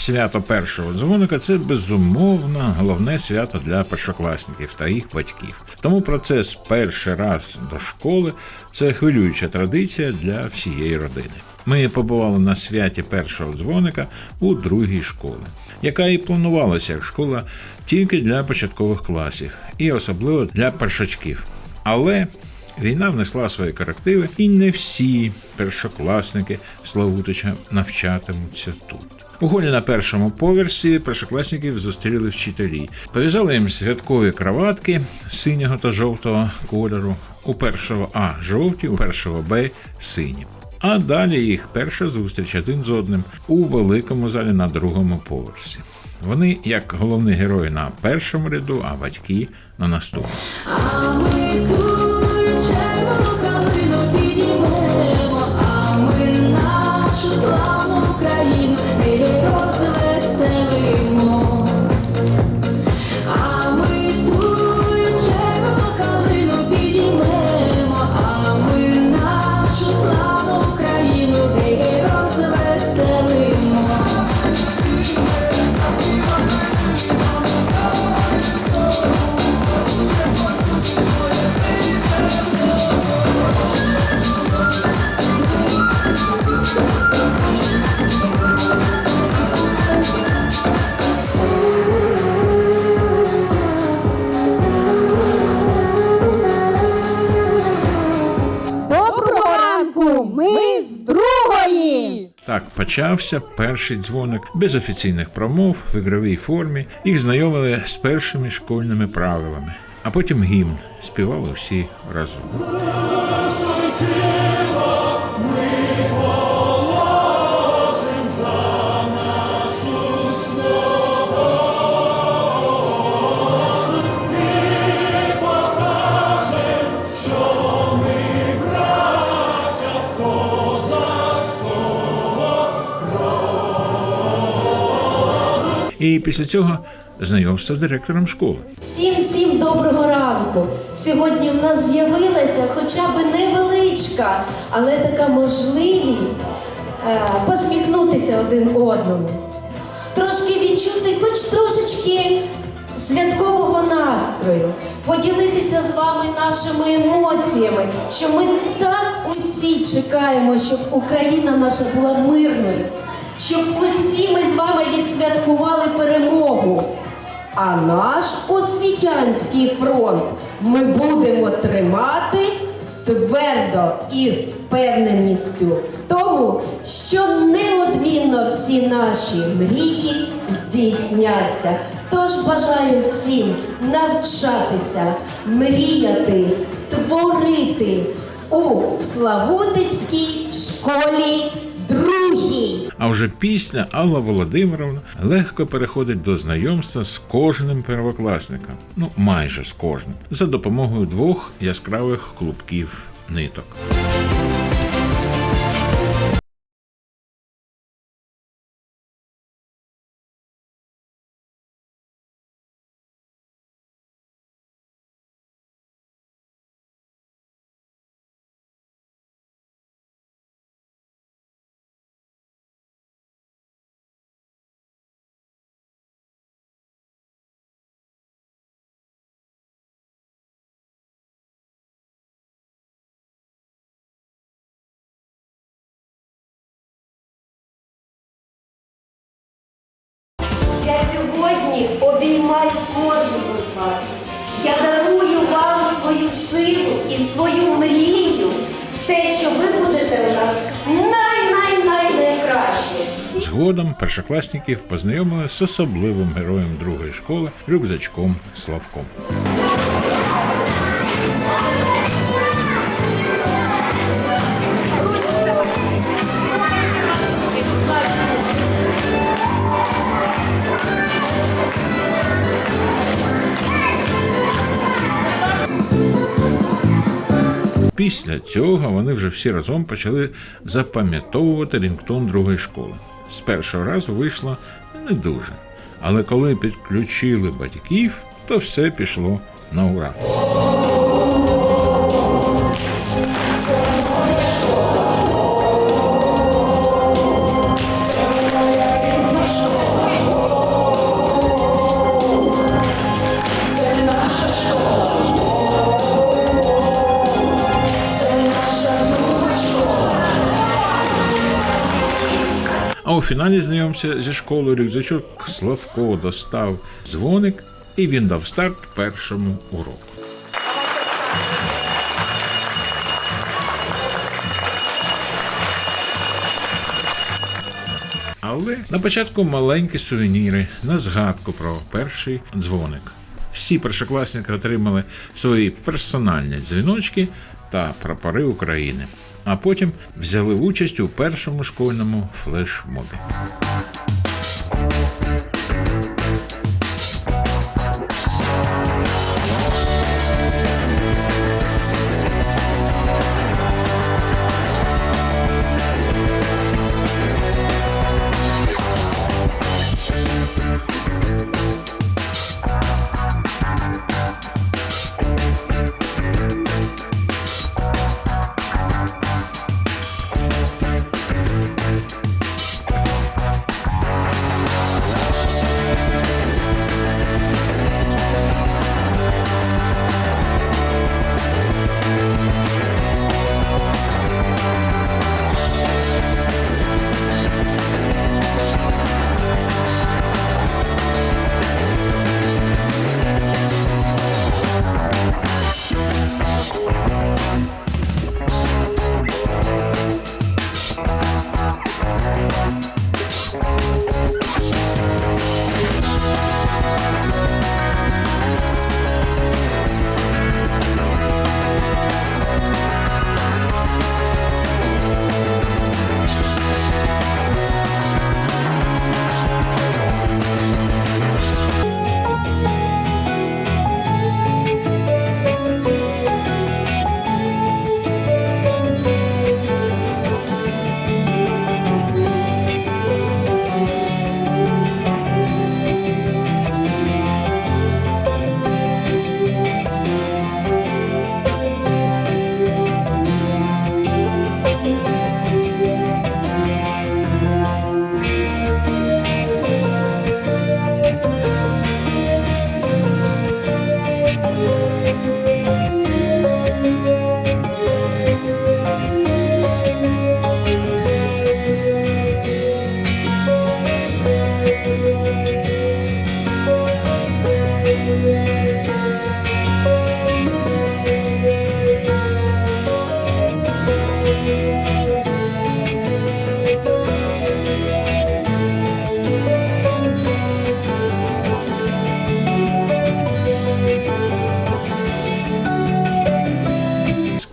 Свято першого дзвоника це безумовно головне свято для першокласників та їх батьків. Тому процес перший раз до школи це хвилююча традиція для всієї родини. Ми побували на святі першого дзвоника у другій школі, яка і планувалася як школа тільки для початкових класів, і особливо для першачків. Але Війна внесла свої корективи, і не всі першокласники Славутича навчатимуться тут. Холі на першому поверсі першокласників зустріли вчителі. Пов'язали їм святкові краватки синього та жовтого кольору. У першого А жовті, у першого Б сині. А далі їх перша зустріч один з одним у великому залі на другому поверсі. Вони як головні герої на першому ряду, а батьки на наступному. Так почався перший дзвоник без офіційних промов в ігровій формі. Їх знайомили з першими школьними правилами, а потім гімн співали всі разом. І після цього знайомство з директором школи. Всім всім доброго ранку. Сьогодні в нас з'явилася хоча б невеличка, але така можливість е, посміхнутися один одному. Трошки відчути хоч трошечки святкового настрою, поділитися з вами нашими емоціями, що ми так усі чекаємо, щоб Україна наша була мирною, щоб усі ми з вами відсвяткували перемогу. А наш освітянський фронт ми будемо тримати твердо і з впевненістю в тому, що неодмінно всі наші мрії здійсняться. Тож бажаю всім навчатися, мріяти, творити у Славутицькій школі другій. А вже пісня Алла Володимировна легко переходить до знайомства з кожним первокласником, ну майже з кожним, за допомогою двох яскравих клубків ниток. Згодом першокласників познайомили з особливим героєм другої школи рюкзачком Славком. Після цього вони вже всі разом почали запам'ятовувати рінгтон другої школи. З першого разу вийшло не дуже. Але коли підключили батьків, то все пішло на ура. У фіналі знайомця зі школою рюкзачок Славко достав дзвоник, і він дав старт першому уроку. Але на початку маленькі сувеніри на згадку про перший дзвоник. Всі першокласники отримали свої персональні дзвіночки та прапори України, а потім взяли участь у першому школьному флешмобі.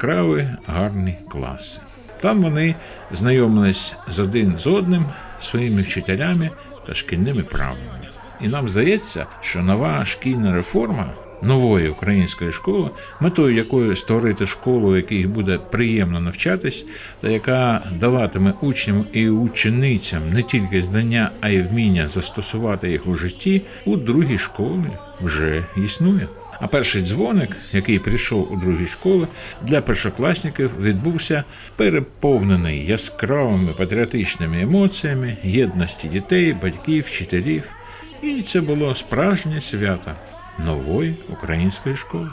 Яскраві, гарні класи. Там вони знайомились з один з одним своїми вчителями та шкільними правилами. І нам здається, що нова шкільна реформа нової української школи, метою якої створити школу, в якій буде приємно навчатись, та яка даватиме учням і ученицям не тільки знання, а й вміння застосувати їх у житті, у другій школі вже існує. А перший дзвоник, який прийшов у другі школи, для першокласників відбувся переповнений яскравими патріотичними емоціями єдності дітей, батьків, вчителів. І це було справжнє свято нової української школи.